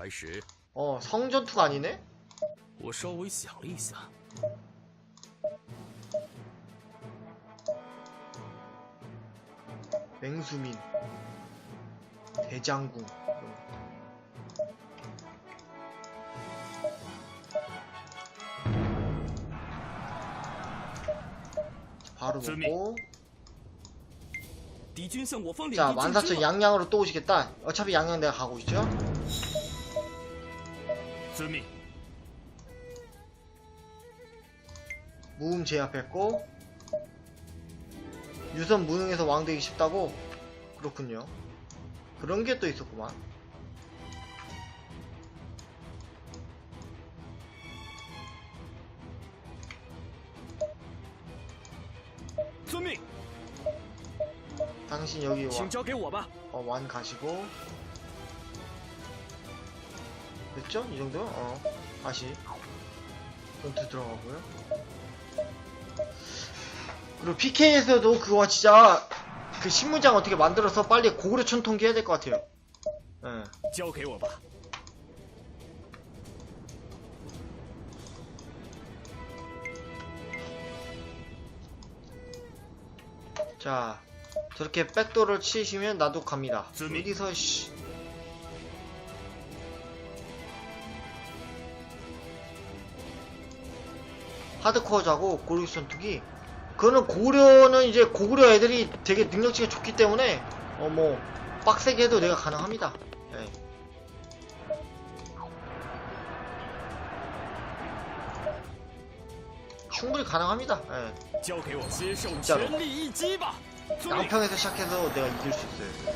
开始， 어 성전투가 아니네? 我稍微想了一下， 맹수민 대장군 바로 먹고 敌军向我方领 자 地进军 14,000 了。 양양으로 또 오시겠다 어차피 양양 내가 가고 있죠 수미 무음 제압했고 유선 무능에서 왕되기 쉽다고? 그렇군요. 그런게 또 있었구만. 수미! 당신 여기 와. 어, 완 가시고. 됐죠? 이 정도? 어. 다시. 전투 들어가고요. 그리고 PK에서도 그거 진짜 그 신문장 어떻게 만들어서 빨리 고구려 촌통기 해야 될 것 같아요. 예. 자, 저렇게 백도를 치시면 나도 갑니다. 어디서 씨. 하드코어자고 고르기 전투기. 그거는 고려는 이제 고구려 애들이 되게 능력치가 좋기 때문에 어 뭐 빡세게 해도 내가 가능합니다. 네. 충분히 가능합니다. 네. 진짜로. 양평에서 시작해서 내가 이길 수 있어요.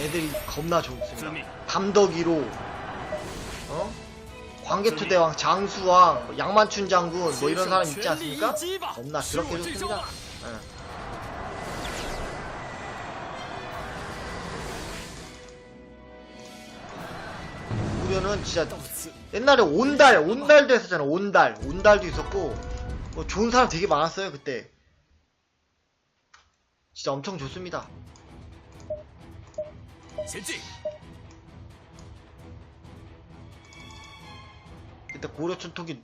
애들이 겁나 좋습니다. 담덕이로. 어? 광개토대왕, 장수왕, 뭐 양만춘 장군 뭐 이런 사람 있지 않습니까? 겁나 그렇게 좋습니다. 예. 우려는 진짜 옛날에 온달, 온달도 했었잖아. 온달, 온달도 있었고 뭐 좋은 사람 되게 많았어요 그때. 진짜 엄청 좋습니다. 실지 그때 고려 천토기,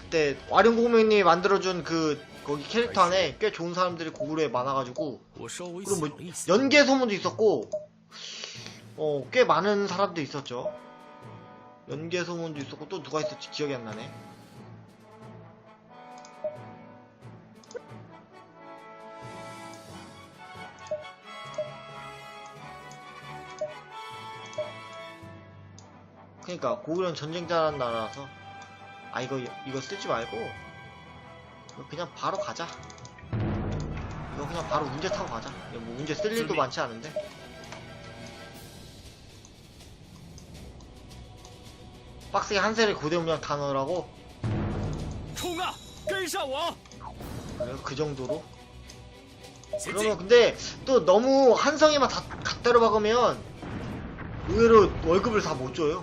그때 와룡 고명님이 만들어준 그 거기 캐릭터 안에 꽤 좋은 사람들이 고구려에 많아가지고 그리고 뭐 연계 소문도 있었고 어 꽤 많은 사람도 있었죠. 연계 소문도 있었고 또 누가 있었지? 기억이 안 나네. 그니까 고구려는 전쟁자라는 나라라서 아 이거 이거 쓰지 말고 그냥 바로 가자 이거 그냥 바로 운제 타고 가자 이거 뭐 운제 쓸 일도 많지 않은데 박스에 한세를 고대 문명 다 넣으라고? 그래요? 그 정도로? 그러면 근데 또 너무 한성에만 다 갖다로 박으면 의외로 월급을 다 못 줘요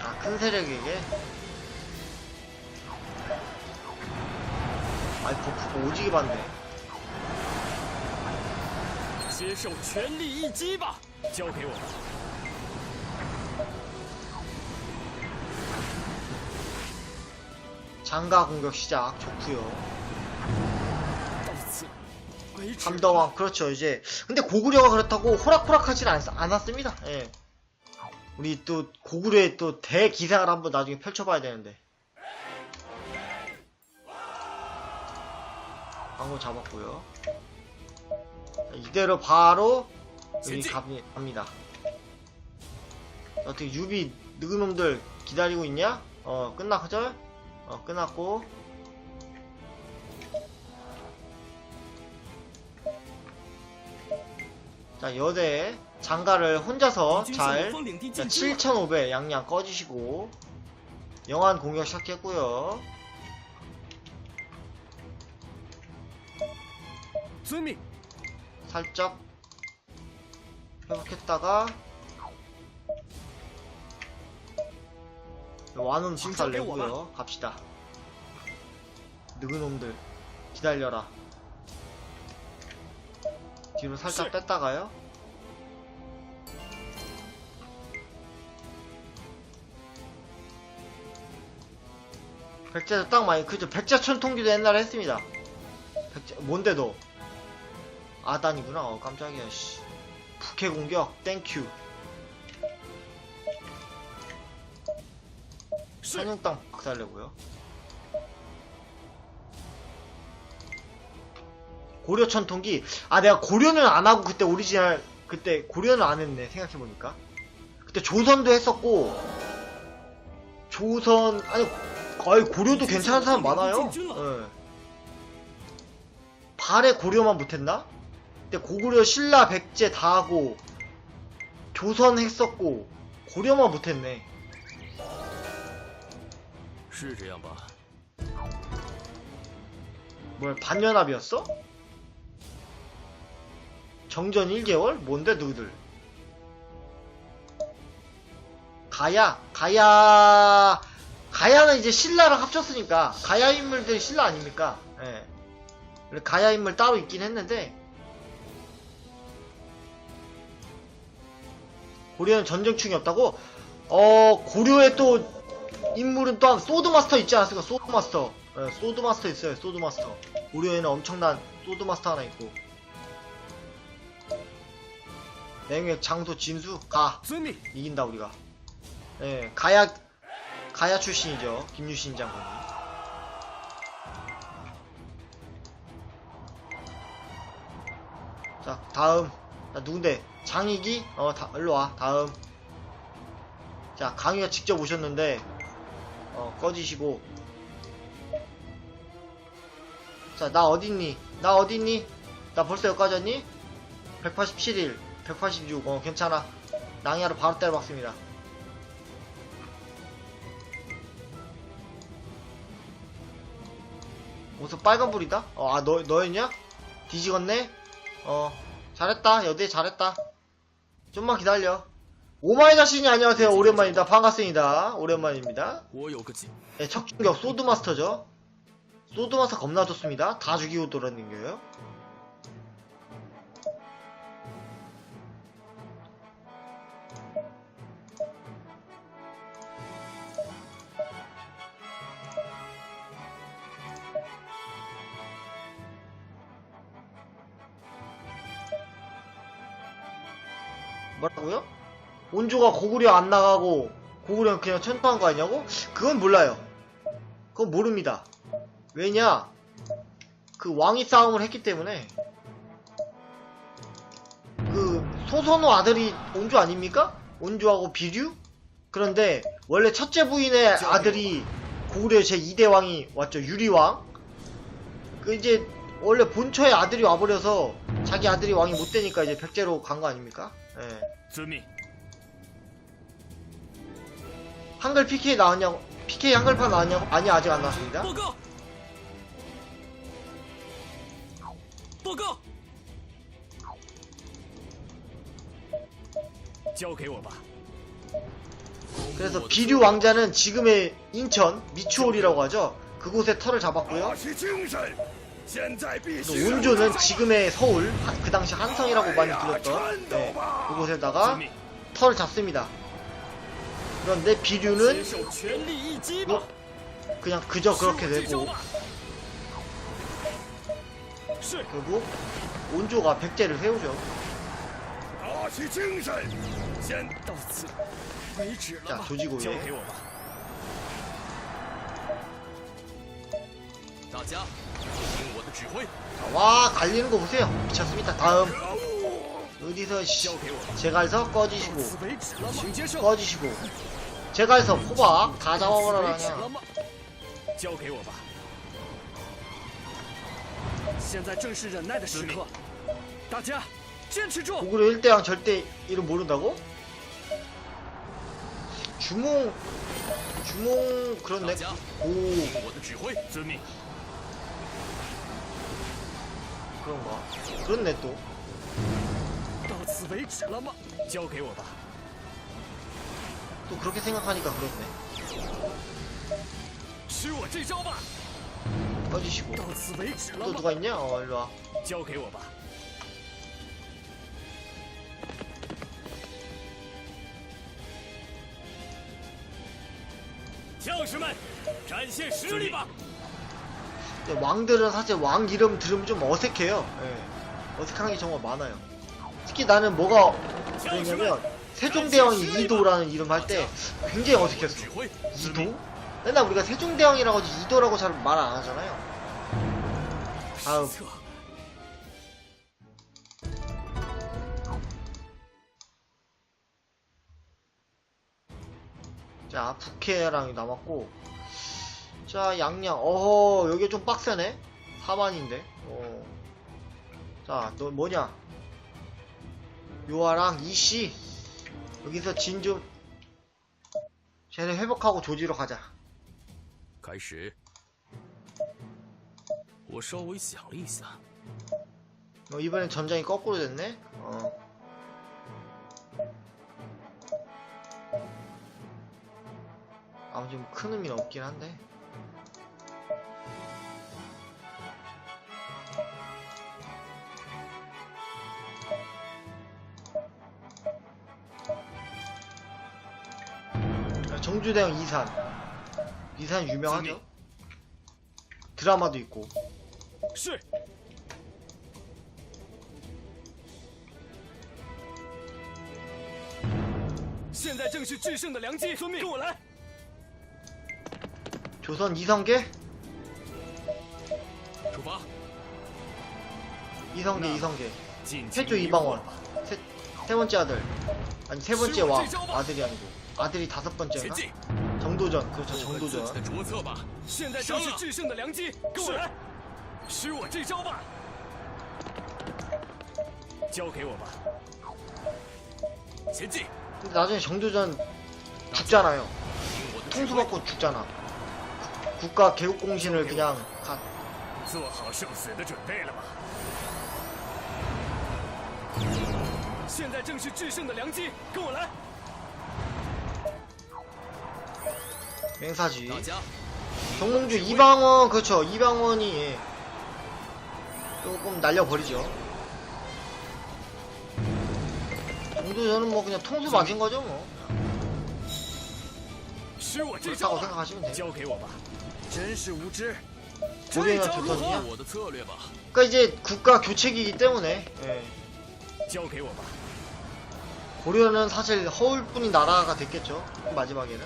아, 큰 세력에게? 아이, 버프가 오지게 받네. 接受全力一击吧，交给我吧。 장가 공격 시작. 좋구요. 到此为止。 감덕왕, 그렇죠, 이제. 근데 고구려가 그렇다고 호락호락하진 않, 않았습니다. 예. 우리 또 고구려의 또 대기상을 한번 나중에 펼쳐봐야 되는데. 광고 잡았고요. 이대로 바로 여기. 갑니- 갑니다. 어떻게 유비 느그놈들 기다리고 있냐? 어 끝났죠? 어 끝났고 자 여대 장가를 혼자서 잘 7,500 그러니까 양양 꺼주시고 영한 공격 시작했고요. 살짝 회복했다가 완은 박살 내고요. 갑시다. 느그놈들 기다려라. 뒤로 살짝 뺐다가요. 백제도 딱 많이 그죠? 백제 천 통기도 옛날에 했습니다. 백제 뭔데 너 아단이구나. 어 깜짝이야 씨. 부캐 공격. 땡큐. 是 산용땅 박살내고요. 고려 천통기 아 내가 고려는 안 하고 그때 오리지널 그때 고려는 안 했네 생각해보니까. 그때 조선도 했었고 조선 아니 거의 고려도 괜찮은 사람 많아요 예. 발에 고려만 못했나? 근데 고구려 신라 백제 다 하고 조선 했었고 고려만 못했네 是这样吧？ 뭘 반연합이었어? 정전 1개월? 뭔데 누구들? 가야 가야 가야는 이제 신라랑 합쳤으니까 가야 인물들이 신라 아닙니까? 예. 가야 인물 따로 있긴 했는데 고려는 전쟁충이 없다고? 어 고려에 또 인물은 또한 소드마스터 있지 않았습니까? 소드마스터. 예, 소드마스터 있어요, 소드마스터. 고려에는 엄청난 소드마스터 하나 있고. 맹획, 장소, 진수, 가. 이긴다, 우리가. 예, 가야, 가야 출신이죠. 김유신 장군이. 자, 다음. 자, 누군데? 장익이? 어, 다, 일로 와. 다음. 자, 강희가 직접 오셨는데, 어, 꺼지시고. 자, 나 어딨니? 나 어딨니? 나 벌써 여기까지 왔니? 187일, 186, 어, 괜찮아. 낭야로 바로 때려박습니다. 어서 빨간불이다? 어, 아, 너, 너였냐? 뒤지었네 어, 잘했다. 여대 잘했다. 좀만 기다려. 오마이 자신이 안녕하세요. 오랜만입니다. 반갑습니다. 오랜만입니다. 네, 척충격 소드마스터죠. 소드마스터 겁나 좋습니다. 다 죽이고 돌아다닌 거예요. 뭐라고요? 온조가 고구려 안 나가고 고구려는 그냥 천투한 거 아니냐고? 그건 몰라요. 그건 모릅니다. 왜냐? 그 왕위 싸움을 했기 때문에 그 소선호 아들이 온조 아닙니까? 온조하고 비류? 그런데 원래 첫째 부인의 아들이 고구려 제2대 왕이 왔죠. 유리왕. 그 이제 원래 본처의 아들이 와버려서 자기 아들이 왕이 못 되니까 이제 백제로 간 거 아닙니까? 예. 遵命。 한글 PK 나왔냐고? PK 한글판 나왔냐고? 아니 아직 안 나왔습니다. 报告，报告，交给我吧。 그래서 비류 왕자는 지금의 인천 미추홀이라고 하죠. 그곳에 터를 잡았고요. 打起精神， 운조는 네. 지금의 서울 그 당시 한성이라고 많이 불렸던 네, 그곳에다가 네. 털을 잡습니다. 그런데 비류는 뭐, 그냥 그저 그렇게 되고 결국 온조가 백제를 세우죠. 자 조지고요. 와 갈리는 거 보세요. 미쳤습니다. 다음. 어디서 씨 제갈석 꺼지시고 꺼지시고. 제갈서 호박 다 잡아버려라 그냥. 고구려 1대왕 절대 이름 모른다고? 주몽 주몽 그런데 오. 그런가 그렇네 또 到此为止了吗？交给我吧。 또 그렇게 생각하니까 그렇네 使我这招吧。 꺼지시고 到此为止了 또 吗？ 누가 있냐? 어 일로와 交给我吧。将士们，展现实力吧！ 네, 왕들은 사실 왕 이름 들으면 좀 어색해요. 예. 어색한 게 정말 많아요. 특히 나는 뭐가 그러냐면 세종대왕이 이도라는 이름 할 때 굉장히 어색했어요 이도? 맨날 우리가 세종대왕이라고 하지 이도라고 잘 말 안 하잖아요. 다음. 자, 북해랑 남았고 자 양양 어허 여기 좀 빡세네 4만인데 어. 자너 뭐냐 요아랑 이씨 여기서 진 좀 쟤네 회복하고 조지로 가자 开始。我稍微想了一下， 어, 이번엔 전장이 거꾸로 됐네 어. 아무 좀 큰 의미는 없긴 한데 정주대형 이산. 이산 유명하죠? 드라마도 있고. 조선 이성계? 이성계 이성계. 태조 이방원. 세, 세 번째 아들. 아니 세 번째 왕. 아들이 아니고. 아들이 다섯 前 번째인가 进， 정도전 그렇죠 做自己的 정도전 着策吧。现在正是制胜的良机，跟我来。使我这招吧，交给我吧。前进， 근데 나중에 정도전 죽잖아요 听我的指 통수 挥， 받고 죽잖아 국가 개국공신을 그냥 가, 做好受死的准备了吧？现在正是制胜的良机，跟我来。 맹사지. 정몽주 이방원 그렇죠. 이방원이 예. 조금 날려버리죠. 정도 저는 뭐 그냥 통수 맞은 거죠 뭐. 그렇다고 생각하시면 돼요. 고개가 좋거든요 그니까 이제 국가 교체기이기 때문에 예. 고려는 사실 허울뿐인 나라가 됐겠죠 마지막에는.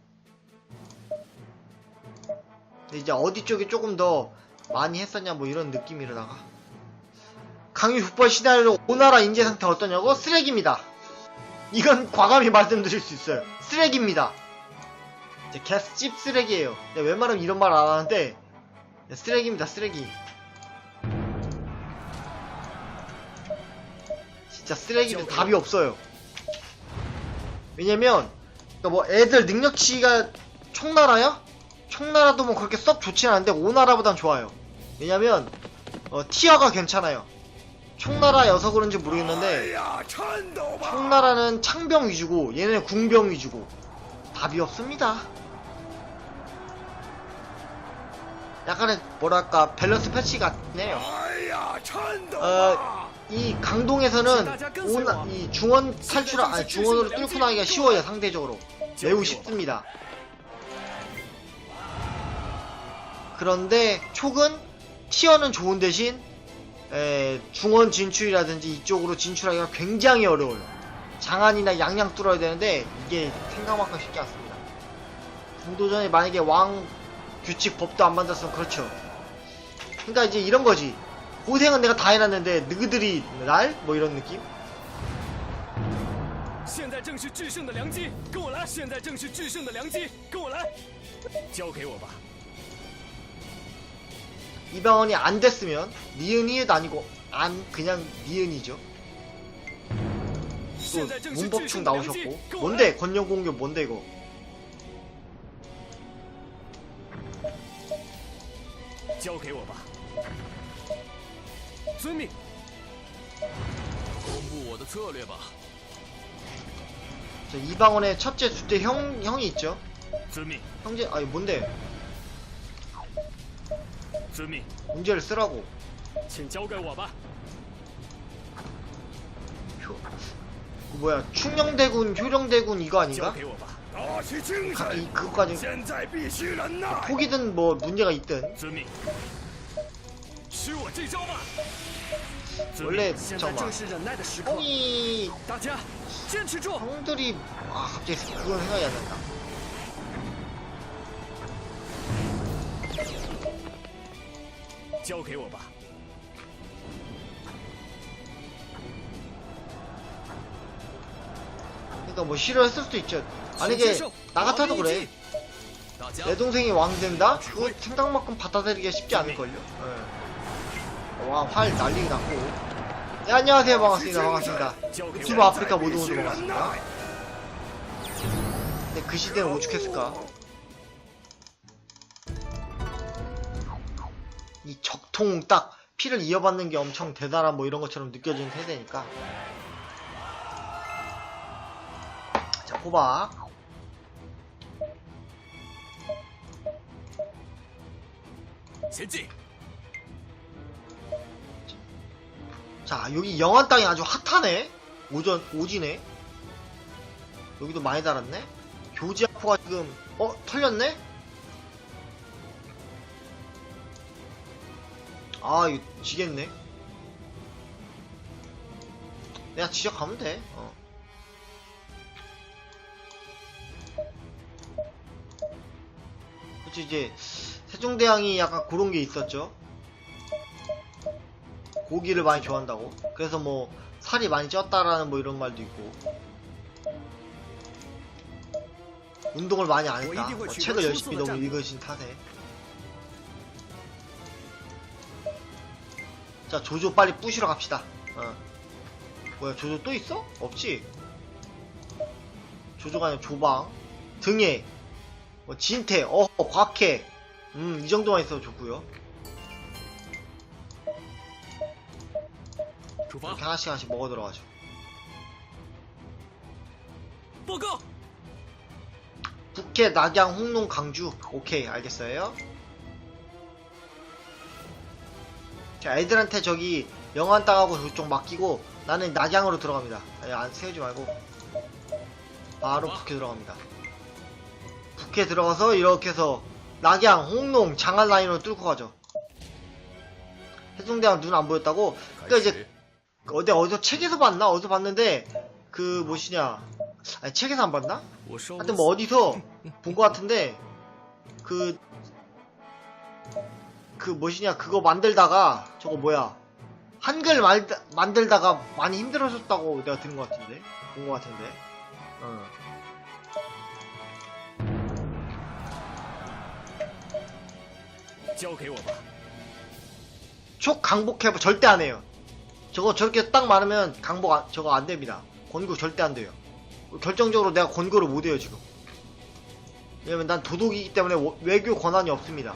근데 이제 어디 쪽이 조금 더 많이 했었냐 뭐 이런 느낌이로다가 강유 북벌 시나리오 오나라 인재 상태 어떠냐고 쓰레기입니다. 이건 과감히 말씀드릴 수 있어요. 쓰레기입니다. 이제 개씹 쓰레기예요. 웬만하면 이런 말 안 하는데 쓰레기입니다. 쓰레기. 진짜 쓰레기입니다. 답이 없어요. 왜냐면 그러니까 뭐 애들 능력치가 총나라야? 청나라도 뭐 그렇게 썩 좋진 않은데 오나라보단 좋아요. 왜냐면 어, 티어가 괜찮아요. 청나라여서 그런지 모르겠는데 청나라는 창병 위주고 얘네는 궁병 위주고 답이 없습니다. 약간의 뭐랄까 밸런스 패치 같네요. 어, 이 강동에서는 오나, 이 중원 탈출 아니 중원으로 뚫고 나기가 쉬워요 상대적으로. 매우 쉽습니다. 그런데 촉은 티어는 좋은 대신 에, 중원 진출이라든지 이쪽으로 진출하기가 굉장히 어려워요. 장안이나 양양 뚫어야 되는데 이게 생각만큼 쉽지 않습니다. 궁도전에 만약에 왕 규칙 법도 안 만들었으면 그렇죠. 그러니까 이제 이런 거지. 고생은 내가 다 해놨는데 너희들이 날? 뭐 이런 느낌? 现在正是制胜的良机，跟我来！现在正是制胜的良机，跟我来！交给我吧。 이방원이 안 됐으면 니은이도 아니고 안 그냥 니은이죠. 또 문법충 나오셨고 뭔데 권력 공격 뭔데 이거? 자, 이방원의 첫째, 둘째 형, 형이 있죠? 형제, 아니 뭔데? 遵命， 문제를 쓰라고 请交给我吧。 효 그 뭐야 충녕대군 효령대군 이거 交 아닌가 给我吧。打起精 가, 神 이 ！ 그거까지 现在必须忍耐！ 포기든 뭐 문제가 있든 遵命。吃我这招吧。遵 원래 命。现在 잠깐만 正是忍耐的时刻， 형이 大家坚持住。 형들이 아 갑자기 그건 생각이 안 난다 交给我吧。 그러니까 뭐 싫어했을 수도 있죠 请 만약에 接受 나 我的 같아도 意 그래 见大家 내 동생이 왕 된다? 그거 생각만큼 받아들이기가 쉽지 않을걸요? 예. 와, 활 난리 났고. 네, 안녕하세요. 반갑습니다. 반갑습니다. 交给 유튜브 我。 아프리카 必 모두 须 모두 忍 반갑습니다. 耐！ 근데 그 시대는 오죽했을까? 이 적통 딱 피를 이어받는 게 엄청 대단한 뭐 이런 것처럼 느껴지는 세대니까. 자, 호박. 자, 여기 영한 땅이 아주 핫하네? 오전, 오지네? 여기도 많이 달았네? 교지 아포가 지금, 어? 털렸네? 아, 이거 지겠네? 내가 지적하면 돼, 어. 그치, 이제, 세종대왕이 약간 그런 게 있었죠? 고기를 많이 좋아한다고. 그래서 뭐 살이 많이 쪘다라는 뭐 이런 말도 있고. 운동을 많이 안 했다. 뭐 책을 열심히 너무 읽으신 탓에. 자 조조 빨리 부시러 갑시다. 어. 뭐야 조조 또 있어? 없지? 조조가 아니라 조방. 등에. 뭐 진태 어 곽해. 음이 정도만 있어도 좋구요. 이렇게 하나씩 하나씩 먹어 들어가죠. 북해 낙양 홍농 강주. 오케이 알겠어요? 자, 애들한테 저기 영안 땅하고 저쪽 맡기고 나는 낙양으로 들어갑니다. 아니, 안 세우지 말고 바로 북해 들어갑니다. 북해 들어가서 이렇게 해서 낙양, 홍농, 장안 라인으로 뚫고 가죠. 해종대왕 눈 안 보였다고? 그러니까 이제 어디 어디서 책에서 봤나? 어디서 봤는데 그 뭐시냐? 아니 책에서 안 봤나? 我收 하여튼 뭐 어디서 본 것 같은데 그 그 뭐시냐 그거 만들다가 저거 뭐야 한글 말, 만들다가 많이 힘들어졌다고 내가 들은 것 같은데? 본 것 같은데? 어. 촉 강복해봐 절대 안 해요. 저거 저렇게 딱 많으면 강복 아, 저거 안 됩니다. 권고 절대 안 돼요. 결정적으로 내가 권고를 못 해요 지금. 왜냐면 난 도둑이기 때문에 외교 권한이 없습니다.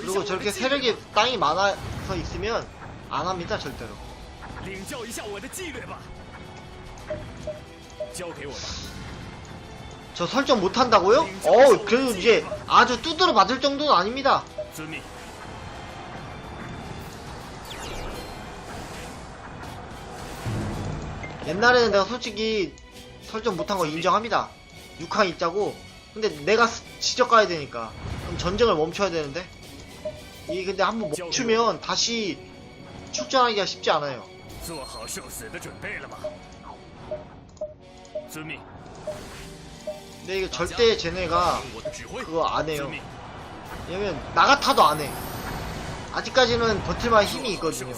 그리고 저렇게 세력이 땅이 많아서 있으면 안 합니다 절대로. 저 설정 못 한다고요? 어, 그래도 이제 아주 두드러 맞을 정도는 아닙니다. 옛날에는 내가 솔직히 설정 못한 거 인정합니다. 6항 있자고. 근데 내가 지적 가야 되니까. 전쟁을 멈춰야 되는데? 이 근데 한번 멈추면 다시 출전하기가 쉽지 않아요. 근데 이거 절대 쟤네가 그거 안 해요. 왜냐면 나가타도 안 해. 아직까지는 버틸만 힘이 있거든요.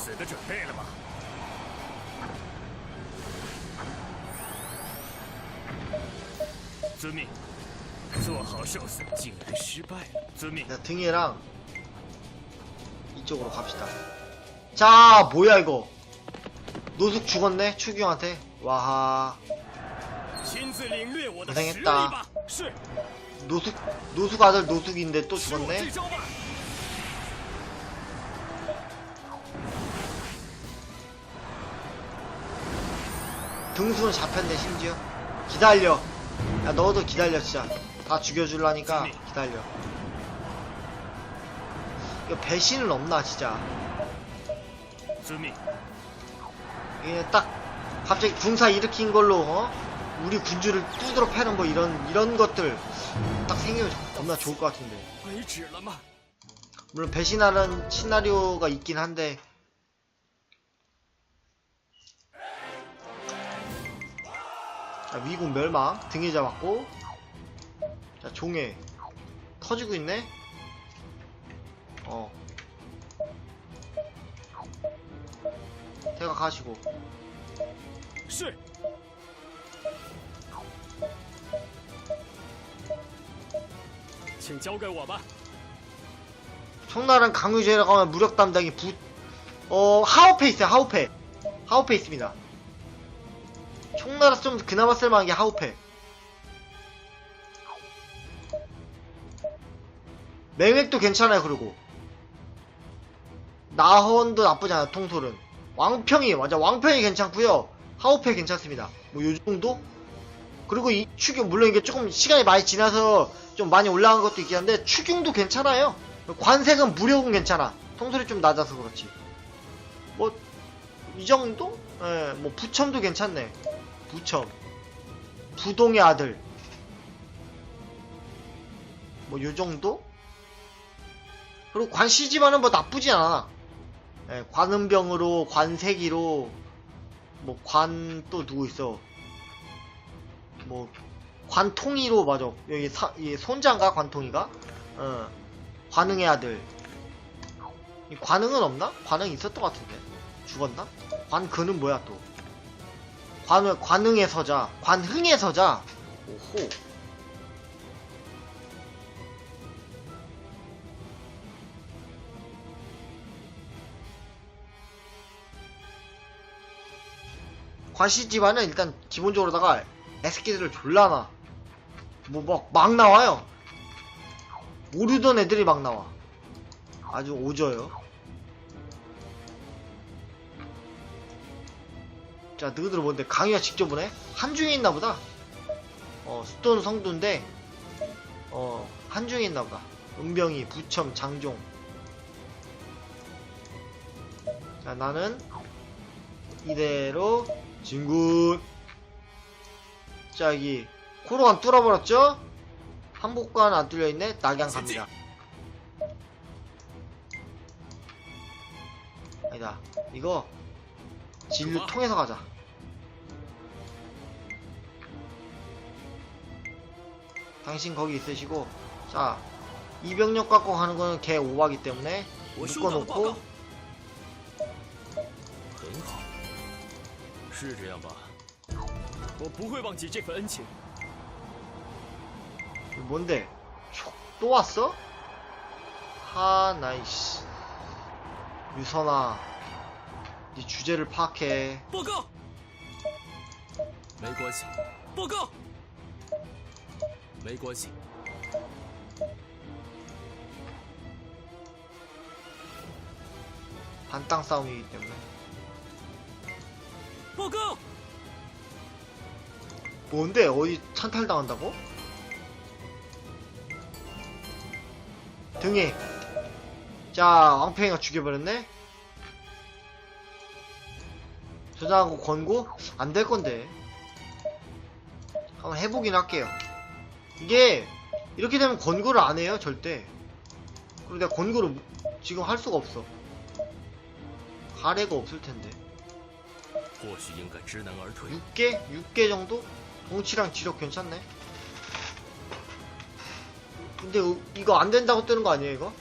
네, 야, 등이랑 이쪽으로 갑시다. 자, 뭐야 이거? 노숙 죽었네 추경한테. 와하. 고생했다. 노숙 노숙 아들 노숙인데 또 죽었네. 등수는 잡혔네 심지어. 기다려. 야 너도 기다려 진짜. 다 죽여줄라니까 기다려. 이거 배신은 없나 진짜. 이게 딱 갑자기 군사 일으킨 걸로 어? 우리 군주를 뚜드러 패는 뭐 이런 이런 것들 딱 생기면 겁나 좋을 것 같은데. 물론 배신하는 시나리오가 있긴 한데. 아, 자, 미군 멸망? 등에 잡았고. 자 종해. 터지고 있네? 어. 대가 가시고. 청나랑 강유재라고 하면 무력 담당이 부... 어... 하우페 있어요 하우페. 하우페 있습니다. 청나라 좀 그나마 쓸만한 게 하우페. 맹획도 괜찮아요, 그리고. 나헌도 나쁘지 않아요, 통솔은. 왕평이, 맞아, 왕평이 괜찮고요 하오페 괜찮습니다. 뭐, 요 정도? 그리고 이 추경, 물론 이게 조금 시간이 많이 지나서 좀 많이 올라간 것도 있긴 한데, 추경도 괜찮아요. 관색은 무력은 괜찮아. 통솔이 좀 낮아서 그렇지. 뭐, 이 정도? 예, 뭐, 부첨도 괜찮네. 부첨. 부동의 아들. 뭐, 요 정도? 그리고 관씨 집안은 뭐 나쁘지 않아. 예, 관은병으로, 관세기로, 뭐, 관, 또 누구 있어. 뭐, 관통이로, 맞아. 여기 사, 이 손장가, 관통이가? 어. 관흥의 아들. 이 관흥은 없나? 관흥 있었던 것 같은데. 죽었나? 관근은 뭐야 또? 관, 관흥의 서자. 관흥의 서자. 오호. 관씨 집안은 일단 기본적으로다가 애새끼들을 졸라놔. 뭐막막 나와요. 모르던 애들이 막 나와. 아주 오져요. 자, 너희들 뭔데? 강의가 직접 오네? 한중에 있나 보다. 어, 수도는 성도인데, 어, 한중에 있나 보다. 은병이, 부첨, 장종. 자, 나는 이대로 진군 자 여기 코로안 뚫어버렸죠? 한복관 안 뚫려있네? 낙양 갑니다. 아니다. 이거 진류 통해서 가자. 당신 거기 있으시고. 자 이병력 갖고 가는 거는 개 오바기 때문에 묶어놓고 是这样吧？我不会忘记这份恩情。 뭔데? 촉, 또 왔어? 하, 나이씨. 유선아, 네 주제를 파악해. 报告。没关系。报告。没关系。 반땅 싸움이기 때문에. 报告， 뭔데? 어디 찬탈 당한다고? 등이. 자, 왕팽이가 죽여버렸네? 저장하고 권고? 안 될 건데. 한번 해보긴 할게요. 이게, 이렇게 되면 권고를 안 해요, 절대. 그리고 내가 권고를 지금 할 수가 없어. 가래가 없을 텐데. 6개? 6개 정도? 동치랑 지력 괜찮네 근데 이거 안 된다고 뜨는 거 아니에요 이거?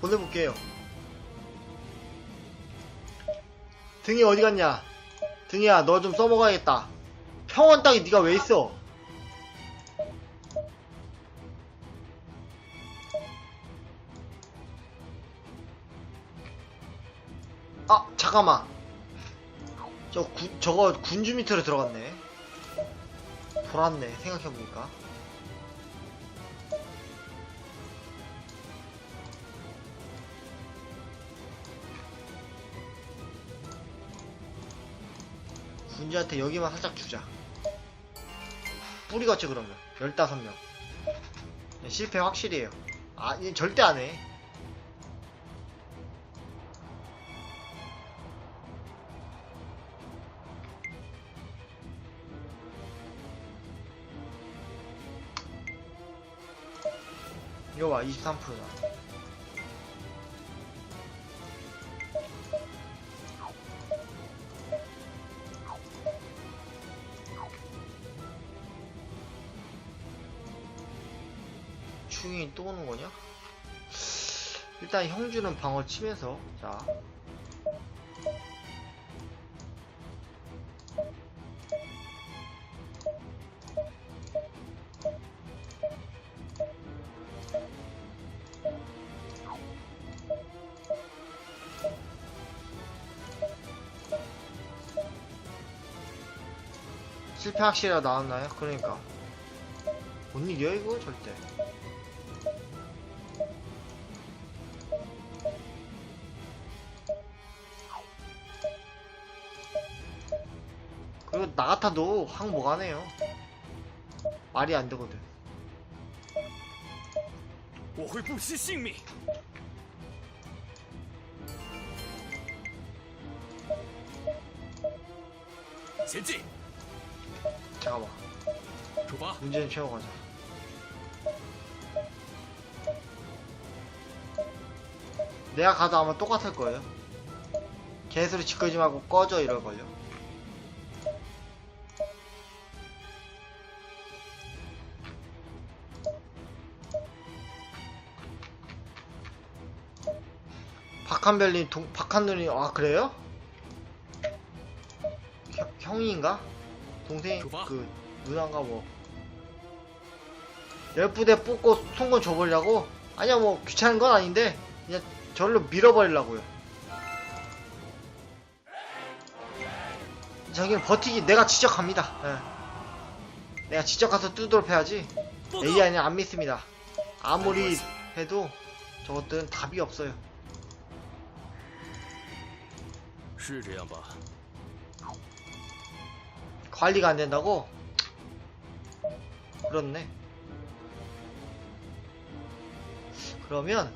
보내볼게요 등이 어디 갔냐 등이야 너 좀 써먹어야겠다 평원 땅에 네가 왜 있어 잠깐만. 저 구, 저거 군주 밑으로 들어갔네. 돌았네, 생각해보니까. 군주한테 여기만 살짝 주자. 뿌리같이 그러면. 15명. 네, 실패 확실해요. 아, 얘 절대 안 해. 이거 봐, 23%다. 충이 또 오는 거냐? 일단 형주는 방어 치면서, 자. 실패 확실히가 나왔나요? 그러니까. 뭔 일이야, 이거? 절대. 그리고 나 같아도 항목 안 해요. 말이 안 되거든. 我会不惜性命。前进， 잠깐만. 出发！ 문제는 채워 가자. 내가 가도 아마 똑같을 거예요. 개소리 짓거지 말고 꺼져 이럴걸요. 박한별님, 동, 박한누님, 아, 그래요? 형, 형인가? 동생, 줘봐. 그, 누나인가 뭐. 열 부대 뽑고 송건 줘버리려고? 아니야, 뭐, 귀찮은 건 아닌데, 그냥 저를 밀어버리려고요. 저기는 버티기 내가 지적합니다. 예. 내가 지적가서 뚜드러 패야지. 报告， AI는 안 믿습니다. 아무리 해도 저것들은 답이 없어요. 是这样吧？ 관리가 안 된다고? 그렇네. 그러면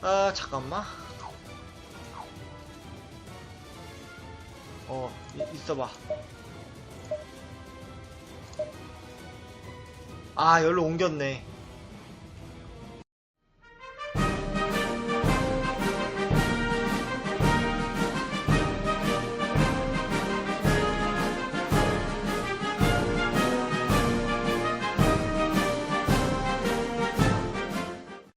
아 잠깐만. 어 이- 있어봐. 아 열로 옮겼네.